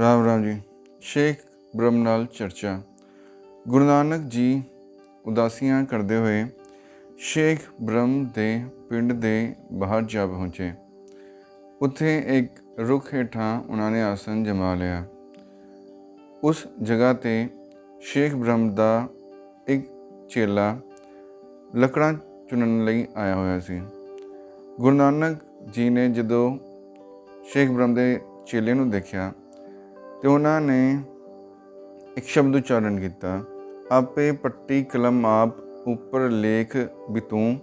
ਰਾਮ ਰਾਮ ਜੀ। ਸ਼ੇਖ ਬ੍ਰਹਮ ਨਾਲ ਚਰਚਾ। ਗੁਰੂ ਨਾਨਕ ਜੀ ਉਦਾਸੀਆਂ ਕਰਦੇ ਹੋਏ ਸ਼ੇਖ ਬ੍ਰਹਮ ਦੇ ਪਿੰਡ ਦੇ ਬਾਹਰ ਜਾ ਪਹੁੰਚੇ। ਉੱਥੇ ਇੱਕ ਰੁੱਖ ਹੇਠਾਂ ਉਹਨਾਂ ਨੇ ਆਸਨ ਜਮਾ ਲਿਆ। ਉਸ ਜਗ੍ਹਾ ਤੇ ਸ਼ੇਖ ਬ੍ਰਹਮ ਦਾ ਇੱਕ ਚੇਲਾ ਲੱਕੜਾਂ ਚੁਣਨ ਲਈ ਆਇਆ ਹੋਇਆ ਸੀ। ਗੁਰੂ ਨਾਨਕ ਜੀ ਨੇ ਜਦੋਂ ਸ਼ੇਖ ਬ੍ਰਹਮ ਦੇ ਚੇਲੇ ਨੂੰ ਦੇਖਿਆ ਤੇ ਉਹਨਾਂ ਨੇ ਇੱਕ ਸ਼ਬਦ ਉਚਾਰਨ ਕੀਤਾ, ਆਪੇ ਪੱਟੀ ਕਲਮ ਆਪ ਉੱਪਰ ਲੇਖ ਬਿਤੂ,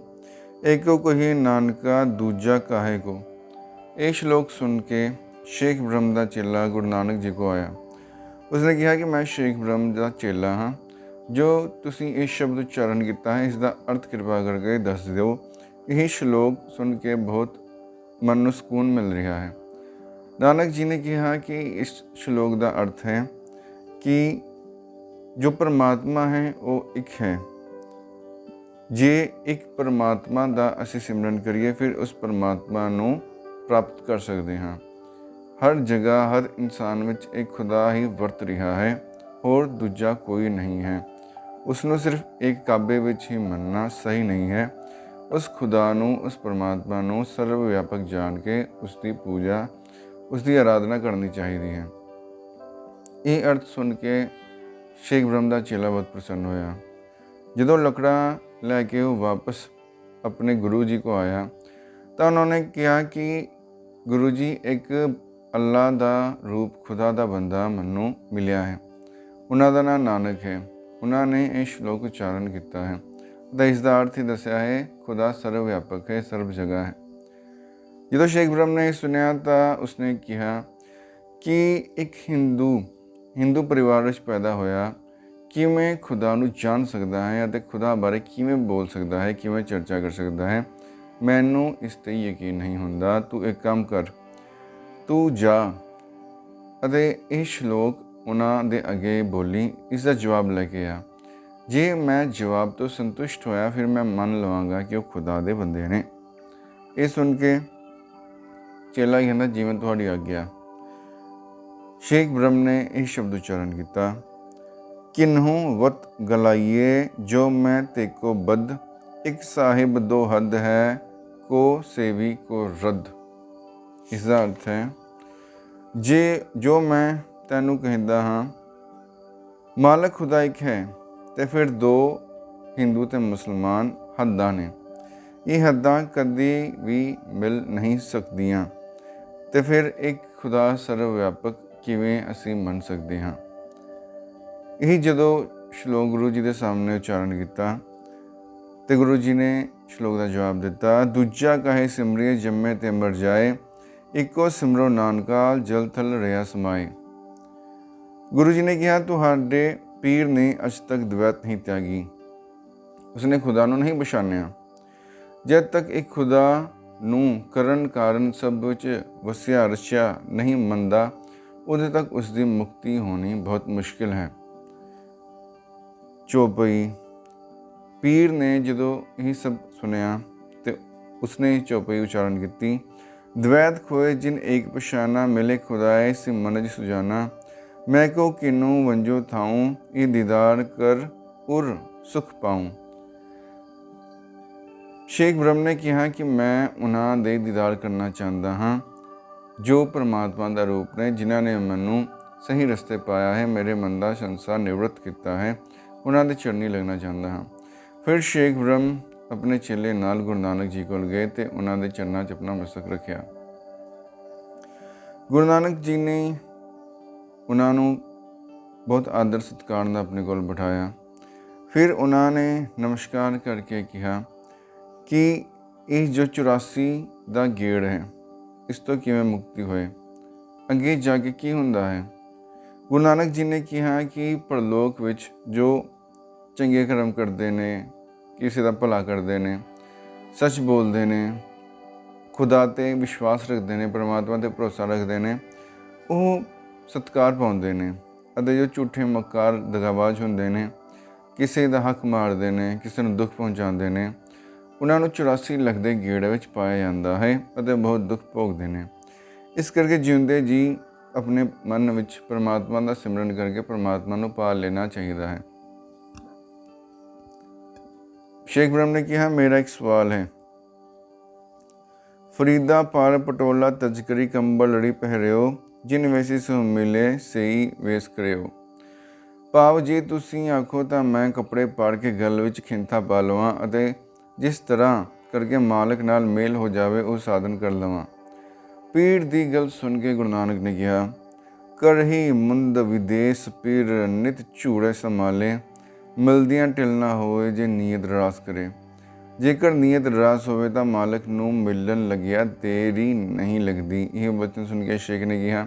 ਏਕੋ ਕਹੀ ਨਾਨਕਾ ਦੂਜਾ ਕਾਹੇ ਕੋ। ਇਹ ਸ਼ਲੋਕ ਸੁਣ ਕੇ ਸ਼ੇਖ ਬ੍ਰਹਮ ਦਾ ਚੇਲਾ ਗੁਰੂ ਨਾਨਕ ਜੀ ਕੋ ਆਇਆ। ਉਸਨੇ ਕਿਹਾ ਕਿ ਮੈਂ ਸ਼ੇਖ ਬ੍ਰਹਮ ਦਾ ਚੇਲਾ ਹਾਂ। ਜੋ ਤੁਸੀਂ ਇਹ ਸ਼ਬਦ ਉਚਾਰਨ ਕੀਤਾ ਹੈ ਇਸ ਦਾ ਅਰਥ ਕਿਰਪਾ ਕਰਕੇ ਦੱਸ ਦਿਓ। ਇਹ ਸ਼ਲੋਕ ਸੁਣ ਕੇ ਬਹੁਤ ਮਨ ਨੂੰ ਸਕੂਨ ਮਿਲ ਰਿਹਾ ਹੈ। ਨਾਨਕ ਜੀ ਨੇ ਕਿਹਾ ਕਿ ਇਸ ਸ਼ਲੋਕ ਦਾ ਅਰਥ ਹੈ ਕਿ ਜੋ ਪਰਮਾਤਮਾ ਹੈ, ਉਹ ਇੱਕ ਹੈ। ਜੇ ਇੱਕ ਪਰਮਾਤਮਾ ਦਾ ਅਸੀਂ ਸਿਮਰਨ ਕਰੀਏ, ਫਿਰ ਉਸ ਪਰਮਾਤਮਾ ਨੂੰ ਪ੍ਰਾਪਤ ਕਰ ਸਕਦੇ ਹਾਂ। ਹਰ ਜਗ੍ਹਾ, ਹਰ ਇਨਸਾਨ ਵਿੱਚ ਇੱਕ ਖੁਦਾ ਹੀ ਵਰਤ ਰਿਹਾ ਹੈ, ਹੋਰ ਦੂਜਾ ਕੋਈ ਨਹੀਂ ਹੈ। ਉਸ ਨੂੰ ਸਿਰਫ ਇੱਕ ਕਾਬੇ ਵਿੱਚ ਹੀ ਮੰਨਣਾ ਸਹੀ ਨਹੀਂ ਹੈ। ਉਸ ਖੁਦਾ ਨੂੰ, ਉਸ ਪਰਮਾਤਮਾ ਨੂੰ ਸਰਵ ਵਿਆਪਕ ਜਾਣ ਕੇ ਉਸ ਦੀ ਪੂਜਾ ਉਸ ਦੀ ਆਰਾਧਨਾ ਕਰਨੀ ਚਾਹੀਦੀ ਹੈ। ਇਹ ਅਰਥ ਸੁਣ ਕੇ ਸ਼ੇਖ ਬ੍ਰਹਮ ਦਾ ਚੇਲਾ ਬਹੁਤ ਪ੍ਰਸੰਨ ਹੋਇਆ। ਜਦੋਂ ਲੱਕੜਾਂ ਲੈ ਕੇ ਉਹ ਵਾਪਸ ਆਪਣੇ ਗੁਰੂ ਜੀ ਕੋ ਆਇਆ, ਤਾਂ ਉਹਨਾਂ ਨੇ ਕਿਹਾ ਕਿ ਗੁਰੂ ਜੀ, ਇੱਕ ਅੱਲਾ ਦਾ ਰੂਪ ਖੁਦਾ ਦਾ ਬੰਦਾ ਮੈਨੂੰ ਮਿਲਿਆ ਹੈ। ਉਹਨਾਂ ਦਾ ਨਾਮ ਨਾਨਕ ਹੈ। ਉਹਨਾਂ ਨੇ ਇਹ ਸ਼ਲੋਕ ਉਚਾਰਨ ਕੀਤਾ ਹੈ। ਤਾਂ ਇਸ ਦਾ ਅਰਥ ਹੀ ਦੱਸਿਆ ਹੈ, ਖੁਦਾ ਸਰਵ ਵਿਆਪਕ ਹੈ ਸਰਬ ਜਗ੍ਹਾ ਹੈ। ਜਦੋਂ ਸ਼ੇਖ ਬ੍ਰਹਮ ਨੇ ਇਹ ਸੁਨਿਆ ਤਾਂ ਉਸਨੇ ਕਿਹਾ ਕਿ ਇੱਕ ਹਿੰਦੂ ਹਿੰਦੂ ਪਰਿਵਾਰ ਵਿੱਚ ਪੈਦਾ ਹੋਇਆ, ਕਿਵੇਂ ਖੁਦਾ ਨੂੰ ਜਾਣ ਸਕਦਾ ਹੈ ਅਤੇ ਖੁਦਾ ਬਾਰੇ ਕਿਵੇਂ ਬੋਲ ਸਕਦਾ ਹੈ, ਕਿਵੇਂ ਚਰਚਾ ਕਰ ਸਕਦਾ ਹੈ, ਮੈਨੂੰ ਇਸ ਤੇ ਯਕੀਨ ਨਹੀਂ ਹੁੰਦਾ। ਤੂੰ ਇੱਕ ਕੰਮ ਕਰ, ਤੂੰ ਜਾ। ਅਤੇ ਇਹ ਸ਼ਲੋਕ ਉਹਨਾਂ ਦੇ ਅੱਗੇ ਬੋਲੀ, ਇਸ ਦਾ ਜਵਾਬ ਲੈ ਕੇ ਆ। ਜੇ ਮੈਂ ਜਵਾਬ ਤੋਂ ਸੰਤੁਸ਼ਟ ਹੋਇਆ, ਫਿਰ ਮੈਂ ਮੰਨ ਲਵਾਂਗਾ ਕਿ ਉਹ ਖੁਦਾ ਦੇ ਬੰਦੇ ਨੇ। ਇਹ ਸੁਣ ਕੇ ਚੇਲਾ ਹੀ ਕਹਿੰਦਾ ਜਿਵੇਂ ਤੁਹਾਡੀ ਆਗਿਆ। ਸ਼ੇਖ ਬ੍ਰਹਮ ਨੇ ਇਹ ਸ਼ਬਦ ਉਚਾਰਨ ਕੀਤਾ, ਕਿਨਹੂ ਵਤ ਗਲਾਈਏ ਜੋ ਮੈਂ ਤੇਕੋ ਬਦ ਇੱਕ ਸਾਹਿਬ ਦੋ ਹੱਦ ਹੈ, ਕੋ ਸੇਵੀ ਕੋ ਰੱਦ। ਇਸ ਦਾ ਅਰਥ ਹੈ, ਜੇ ਜੋ ਮੈਂ ਤੈਨੂੰ ਕਹਿੰਦਾ ਹਾਂ, ਮਾਲਕ ਖੁਦਾ ਇੱਕ ਹੈ, ਤੇ ਫਿਰ ਦੋ ਹਿੰਦੂ ਤੇ ਮੁਸਲਮਾਨ ਹੱਦਾਂ ਨੇ। ਇਹ ਹੱਦਾਂ ਕਦੀ ਵੀ ਮਿਲ ਨਹੀਂ ਸਕਦੀਆਂ। ਤੇ ਫਿਰ ਇੱਕ ਖੁਦਾ ਸਰਵ ਵਿਆਪਕ ਕਿਵੇਂ ਅਸੀਂ ਮੰਨ ਸਕਦੇ ਹਾਂ? ਇਹ ਜਦੋਂ ਸ਼ਲੋਕ ਗੁਰੂ ਜੀ ਦੇ ਸਾਹਮਣੇ ਉਚਾਰਨ ਕੀਤਾ, ਤੇ ਗੁਰੂ ਜੀ ਨੇ ਸ਼ਲੋਕ ਦਾ ਜਵਾਬ ਦਿੱਤਾ, ਦੂਜਾ ਕਹੇ ਸਿਮਰਿਏ ਜੰਮੇ ਤੇ ਮਰ ਜਾਏ, ਇੱਕੋ ਸਿਮਰੋ ਨਾਨਕਾ, ਜਲ ਥਲ ਰਿਆ ਸਮਾਏ। ਗੁਰੂ ਜੀ ਨੇ ਕਿਹਾ, ਤੁਹਾਡੇ ਪੀਰ ਨੇ ਅਜ ਤੱਕ ਦਵੈਤ ਨਹੀਂ ਤਿਆਗੀ। ਉਸਨੇ ਖੁਦਾ ਨੂੰ ਨਹੀਂ ਪਛਾਣਿਆ। ਜਦ ਤੱਕ ਇੱਕ ਖੁਦਾ ਨੂੰ ਕਰਨ ਕਾਰਨ ਸਭ ਵਿੱਚ ਵਸਿਆ ਰਚਿਆ ਨਹੀਂ ਮੰਨਦਾ ਉਦੋਂ ਤੱਕ ਉਸ ਦੀ ਮੁਕਤੀ ਹੋਣੀ ਬਹੁਤ ਮੁਸ਼ਕਿਲ ਹੈ ਚੋਪਈ ਪੀਰ ਨੇ ਜਦੋਂ ਇਹ ਸਭ ਸੁਨਿਆ ਤੇ ਉਸਨੇ ਚੋਪਈ ਉਚਾਰਨ ਕੀਤੀ द्वैत खोए जिन एक पशाना मिले खुदाए से मनज सुजाना मैं को किन्नू वंजो थाऊं ये दीदार कर उर सुख पाऊं ਸ਼ੇਖ ਬ੍ਰਹਮ ਨੇ ਕਿਹਾ ਕਿ ਮੈਂ ਉਹਨਾਂ ਦੇ ਦੀਦਾਰ ਕਰਨਾ ਚਾਹੁੰਦਾ ਹਾਂ, ਜੋ ਪਰਮਾਤਮਾ ਦਾ ਰੂਪ ਨੇ, ਜਿਨ੍ਹਾਂ ਨੇ ਮੈਨੂੰ ਸਹੀ ਰਸਤੇ ਪਾਇਆ ਹੈ, ਮੇਰੇ ਮਨ ਦਾ ਸੰਸਾਰ ਨਿਵਰਤ ਕੀਤਾ ਹੈ, ਉਹਨਾਂ ਦੇ ਚਰਨੀ ਲੱਗਣਾ ਚਾਹੁੰਦਾ ਹਾਂ। ਫਿਰ ਸ਼ੇਖ ਬ੍ਰਹਮ ਆਪਣੇ ਚੇਲੇ ਨਾਲ ਗੁਰੂ ਨਾਨਕ ਜੀ ਕੋਲ ਗਏ ਤੇ ਉਹਨਾਂ ਦੇ ਚਰਨਾਂ 'ਚ ਆਪਣਾ ਮਸਤਕ ਰੱਖਿਆ। ਗੁਰੂ ਨਾਨਕ ਜੀ ਨੇ ਉਹਨਾਂ ਨੂੰ ਬਹੁਤ ਆਦਰ ਸਤਿਕਾਰ ਨਾਲ ਆਪਣੇ ਕੋਲ ਬਿਠਾਇਆ। ਫਿਰ ਉਹਨਾਂ ਨੇ ਨਮਸਕਾਰ ਕਰਕੇ ਕਿਹਾ ਕਿ ਇਹ ਜੋ 84 ਦਾ ਗੇੜ ਹੈ, ਇਸ ਤੋਂ ਕਿਵੇਂ ਮੁਕਤੀ ਹੋਏ? ਅੱਗੇ ਜਾ ਕੇ ਕੀ ਹੁੰਦਾ ਹੈ? ਗੁਰੂ ਨਾਨਕ ਜੀ ਨੇ ਕਿਹਾ ਕਿ ਪਰਲੋਕ ਵਿੱਚ ਜੋ ਚੰਗੇ ਕਰਮ ਕਰਦੇ ਨੇ, ਕਿਸੇ ਦਾ ਭਲਾ ਕਰਦੇ ਨੇ, ਸੱਚ ਬੋਲਦੇ ਨੇ, ਖੁਦਾ ਤੇ ਵਿਸ਼ਵਾਸ ਰੱਖਦੇ ਨੇ, ਪਰਮਾਤਮਾ ਤੇ ਭਰੋਸਾ ਰੱਖਦੇ ਨੇ, ਉਹ ਸਤਕਾਰ ਪਾਉਂਦੇ ਨੇ ਅਤੇ ਜੋ ਝੂਠੇ ਮੱਕਾਰ ਦਗਾਬਾਜ਼ ਹੁੰਦੇ ਨੇ, ਕਿਸੇ ਦਾ ਹੱਕ ਮਾਰਦੇ ਨੇ, ਕਿਸੇ ਨੂੰ ਦੁੱਖ ਪਹੁੰਚਾਉਂਦੇ ਨੇ ਉਹਨਾਂ ਨੂੰ 84 ਲੱਖ ਦੇ ਗੇੜ ਵਿੱਚ ਪਾਇਆ ਜਾਂਦਾ ਹੈ ਅਤੇ ਬਹੁਤ ਦੁੱਖ ਭੋਗਦੇ ਨੇ। ਇਸ ਕਰਕੇ ਜਿਉਂਦੇ ਜੀ ਆਪਣੇ ਮਨ ਵਿੱਚ ਪਰਮਾਤਮਾ ਦਾ ਸਿਮਰਨ ਕਰਕੇ ਪਰਮਾਤਮਾ ਨੂੰ ਪਾ ਲੈਣਾ ਚਾਹੀਦਾ ਹੈ। ਸ਼ੇਖ ਬ੍ਰਹਮ ਨੇ ਕਿਹਾ, ਮੇਰਾ ਇੱਕ ਸਵਾਲ ਹੈ। ਫਰੀਦਾ ਪਾਰ ਪਟੋਲਾ ਤਜਕਰੀ ਕੰਬਲ ਲੜੀ ਪਹਿਰਿਓ, ਜਿਨ ਵੈਸੀ ਸੋ ਮਿਲੇ ਸਈ ਵੇਸ ਕਰਿਓ। ਭਾਵ ਜੀ ਤੁਸੀਂ ਆਖੋ ਤਾਂ ਮੈਂ ਕੱਪੜੇ ਪਾੜ ਕੇ ਗਲ ਵਿੱਚ ਖਿੰਥਾ ਪਾ ਲਵਾਂ ਅਤੇ ਜਿਸ ਤਰ੍ਹਾਂ ਕਰਕੇ ਮਾਲਕ ਨਾਲ ਮੇਲ ਹੋ ਜਾਵੇ, ਉਹ ਸਾਧਨ ਕਰ ਲਵਾਂ। ਪੀਰ ਦੀ ਗੱਲ ਸੁਣ ਕੇ ਗੁਰੂ ਨਾਨਕ ਨੇ ਕਿਹਾ, ਕਰਹੀ ਮੁੰਦ ਵਿਦੇਸ ਪੀਰ ਨਿਤ ਝੂੜੇ ਸੰਭਾਲੇ, ਮਿਲਦੀਆਂ ਢਿਲਣਾ ਹੋਏ ਜੇ ਨੀਅਤ ਰਾਸ ਕਰੇ। ਜੇਕਰ ਨੀਅਤ ਰਾਸ ਹੋਵੇ ਤਾਂ ਮਾਲਕ ਨੂੰ ਮਿਲਣ ਲੱਗਿਆ ਤੇਰੀ ਨਹੀਂ ਲੱਗਦੀ। ਇਹ ਬਚਨ ਸੁਣ ਕੇ ਸ਼ੇਖ ਨੇ ਕਿਹਾ,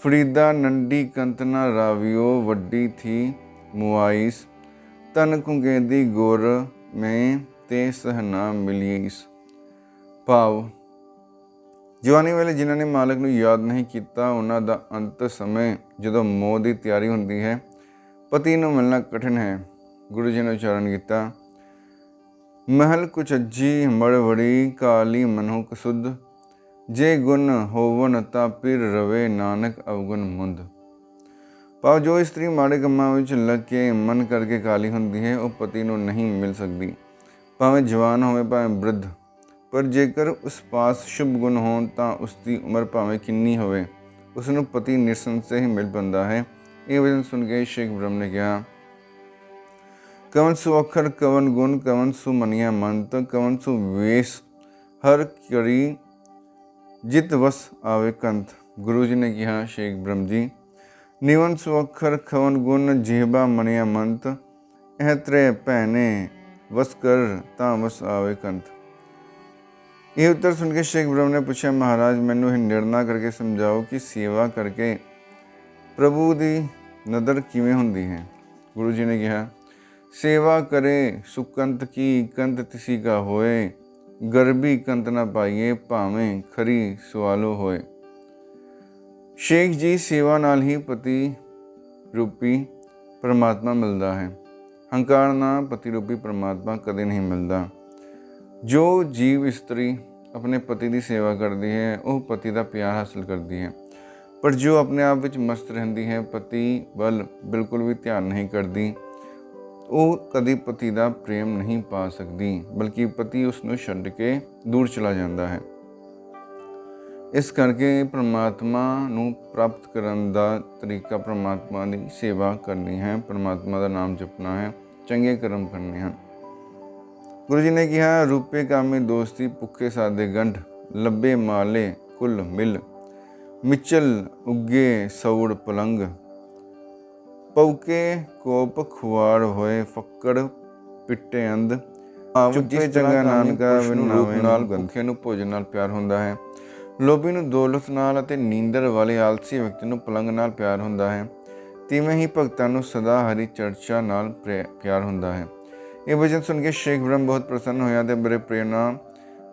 ਫਰੀਦਾ ਨੰਡੀ ਕੰਤਨਾ ਰਾਵਿਓ, ਵੱਡੀ ਥੀ ਮੁਆਇਸ, ਤਨ ਕੁੰਗੇਦੀ ਗੁਰ ਮੈਂ ਤੇ ਸਹਨਾ ਮਿਲੀਸ ਭਾਵ। ਜਵਾਨੀ ਵੇਲੇ ਜਿਨ੍ਹਾਂ ਨੇ ਮਾਲਕ ਨੂੰ ਯਾਦ ਨਹੀਂ ਕੀਤਾ, ਉਹਨਾਂ ਦਾ ਅੰਤ ਸਮੇਂ ਜਦੋਂ ਮੌਤ ਦੀ ਤਿਆਰੀ ਹੁੰਦੀ ਹੈ, ਪਤੀ ਨੂੰ ਮਿਲਣਾ ਕਠਿਨ ਹੈ। ਗੁਰੂ ਜੀ ਨੇ ਉਚਾਰਨ ਕੀਤਾ, ਮਹਿਲ ਕੁਛ ਅੱਜੀ ਮੜਵੜੀ, ਕਾਲੀ ਮਨੁ ਕਸੁਧ ਜੇ ਗੁਣ ਹੋਵਨ ਤਾਂ ਪਿਰ ਰਵੇ ਨਾਨਕ ਅਵਗੁਣ ਮੁੰਦ। ਭਾਵ ਜੋ ਇਸਤਰੀ ਮਾੜੇ ਕੰਮਾਂ ਵਿੱਚ ਲੱਗ ਕੇ ਮਨ ਕਰਕੇ ਕਾਲੀ ਹੁੰਦੀ ਹੈ, ਉਹ ਪਤੀ ਨੂੰ ਨਹੀਂ ਮਿਲ ਸਕਦੀ। ਭਾਵੇਂ ਜਵਾਨ ਹੋਵੇ, ਭਾਵੇਂ ਬ੍ਰਿਧ, ਪਰ ਜੇਕਰ ਉਸ ਪਾਸ ਸ਼ੁਭ ਗੁਣ ਹੋਣ ਤਾਂ ਉਸ ਦੀ ਉਮਰ ਭਾਵੇਂ ਕਿੰਨੀ ਹੋਵੇ ਉਸ ਨੂੰ ਪਤੀ ਨਿਰਸੰਸੇ ਹੀ ਮਿਲ ਪੈਂਦਾ ਹੈ। ਇਹ ਵਚਨ ਸੁਣ ਕੇ ਸ਼ੇਖ ਬ੍ਰਹਮ ਨੇ ਕਿਹਾ, ਕਵਨ ਸੁ ਅਖਰ, ਕਵਨ ਗੁਣ, ਕਵਨ ਸੁ ਮਨਿਆ ਮੰਤ, ਕਵਨ ਸੁ ਵੇਸ, ਹਰ ਕਰੀ ਜਿਤ ਵਸ ਆਵੇ ਕੰਤ ਗੁਰੂ ਜੀ ਨੇ ਕਿਹਾ ਸ਼ੇਖ ਬ੍ਰਹਮ ਜੀ, ਨਿਵਨ ਸੁ ਅਖਰ ਖਵਨ ਗੁਣ, ਜੀਹਬਾ ਮਨਿਆ ਮੰਤ, ਇਹ ਤਰੇ ਭੈਨੇ ਵਸ ਕਰ ਤਾਂ ਵਸ ਆਵੇ ਕੰਤ ਇਹ ਉੱਤਰ ਸੁਣ ਕੇ ਸ਼ੇਖ ਬ੍ਰਹਮ ਨੇ ਪੁੱਛਿਆ, ਮਹਾਰਾਜ, ਮੈਨੂੰ ਇਹ ਨਿਰਣਾ ਕਰਕੇ ਸਮਝਾਓ ਕਿ ਸੇਵਾ ਕਰਕੇ ਪ੍ਰਭੂ ਦੀ ਨਦਰ ਕਿਵੇਂ ਹੁੰਦੀ ਹੈ? ਗੁਰੂ ਜੀ ਨੇ ਕਿਹਾ, ਸੇਵਾ ਕਰੇ, ਸੁਕੰਤ ਕੀ ਕੰਤ ਤਿਸੀ ਕਾ ਹੋਏ ਗਰਬੀ ਕੰਤ ਨਾ ਪਾਈਏ, ਭਾਵੇਂ ਖਰੀ ਸਵਾਲੋ ਹੋਏ। ਸ਼ੇਖ ਜੀ ਸੇਵਾ ਨਾਲ ਹੀ ਪਤੀ ਰੂਪੀ ਪਰਮਾਤਮਾ ਮਿਲਦਾ ਹੈ। ਹੰਕਾਰ ਨਾਲ ਪਤੀ ਰੂਪੀ ਪਰਮਾਤਮਾ ਕਦੇ ਨਹੀਂ ਮਿਲਦਾ। ਜੋ ਜੀਵ ਇਸਤਰੀ ਆਪਣੇ ਪਤੀ ਦੀ ਸੇਵਾ ਕਰਦੀ ਹੈ, ਉਹ ਪਤੀ ਦਾ ਪਿਆਰ ਹਾਸਲ ਕਰਦੀ ਹੈ। ਪਰ ਜੋ ਆਪਣੇ ਆਪ ਵਿੱਚ ਮਸਤ ਰਹਿੰਦੀ ਹੈ, ਪਤੀ ਵੱਲ ਬਿਲਕੁਲ ਵੀ ਧਿਆਨ ਨਹੀਂ ਕਰਦੀ, ਉਹ ਕਦੀ ਪਤੀ ਦਾ ਪ੍ਰੇਮ ਨਹੀਂ ਪਾ ਸਕਦੀ, ਬਲਕਿ ਪਤੀ ਉਸ ਨੂੰ ਛੱਡ ਕੇ ਦੂਰ ਚਲਾ ਜਾਂਦਾ ਹੈ। ਇਸ ਕਰਕੇ ਪ੍ਰਮਾਤਮਾ ਨੂੰ ਪ੍ਰਾਪਤ ਕਰਨ ਦਾ ਤਰੀਕਾ ਪ੍ਰਮਾਤਮਾ ਦੀ ਸੇਵਾ ਕਰਨੀ ਹੈ। ਪ੍ਰਮਾਤਮਾ ਦਾ ਨਾਮ ਜਪਣਾ ਹੈ ਚੰਗੇ ਕਰਮ ਕਰਨੇ ਹਨ। ਗੁਰੂ ਜੀ ਨੇ ਕਿਹਾ ਰੂਪੇ ਕਾਮੇ ਦੋਸਤੀ ਭੁੱਖੇ ਸਾਦੇ ਗੰਢ ਲੱਭੇ ਮਾਲੇ ਕੁੱਲ ਮਿਲ ਮਿਚਲ ਉੱਗੇ ਸੌੜ ਪਲੰਗ ਪਉਕੇ ਕੋਪ ਖੁਆੜ ਹੋਏ ਫੱਕੜ ਪਿੱਟੇ ਅੰਧ। ਚੁੱਪੇ ਚੰਗਾ ਨਾਨਕਾ ਵਿਨਾਵੇਂ ਨਾਲ ਭੁੱਖੇ ਨੂੰ ਭੋਜਨ ਨਾਲ ਪਿਆਰ ਹੁੰਦਾ ਹੈ। ਲੋਭੀ ਨੂੰ ਦੌਲਤ ਨਾਲ ਅਤੇ ਨੀਂਦਰ ਵਾਲੇ ਆਲਸੀ ਵਿਅਕਤੀ ਨੂੰ ਪਲੰਗ ਨਾਲ ਪਿਆਰ ਹੁੰਦਾ ਹੈ। ਤਿਵੇਂ ਹੀ ਭਗਤਾਂ ਨੂੰ ਸਦਾ ਹਰੀ ਚਰਚਾ ਨਾਲ ਪਿਆਰ ਹੁੰਦਾ ਹੈ। ਇਹ ਵਚਨ ਸੁਣ ਕੇ ਸ਼ੇਖ ਬ੍ਰਹਮ ਬਹੁਤ ਪ੍ਰਸੰਨ ਹੋਇਆ ਤੇ ਬੜੇ ਪ੍ਰੇਰਨਾ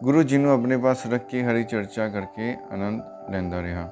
ਗੁਰੂ ਜੀ ਨੂੰ ਆਪਣੇ ਪਾਸ ਰੱਖ ਕੇ ਹਰੀ ਚਰਚਾ ਕਰਕੇ ਆਨੰਦ ਲੈਂਦਾ ਰਿਹਾ।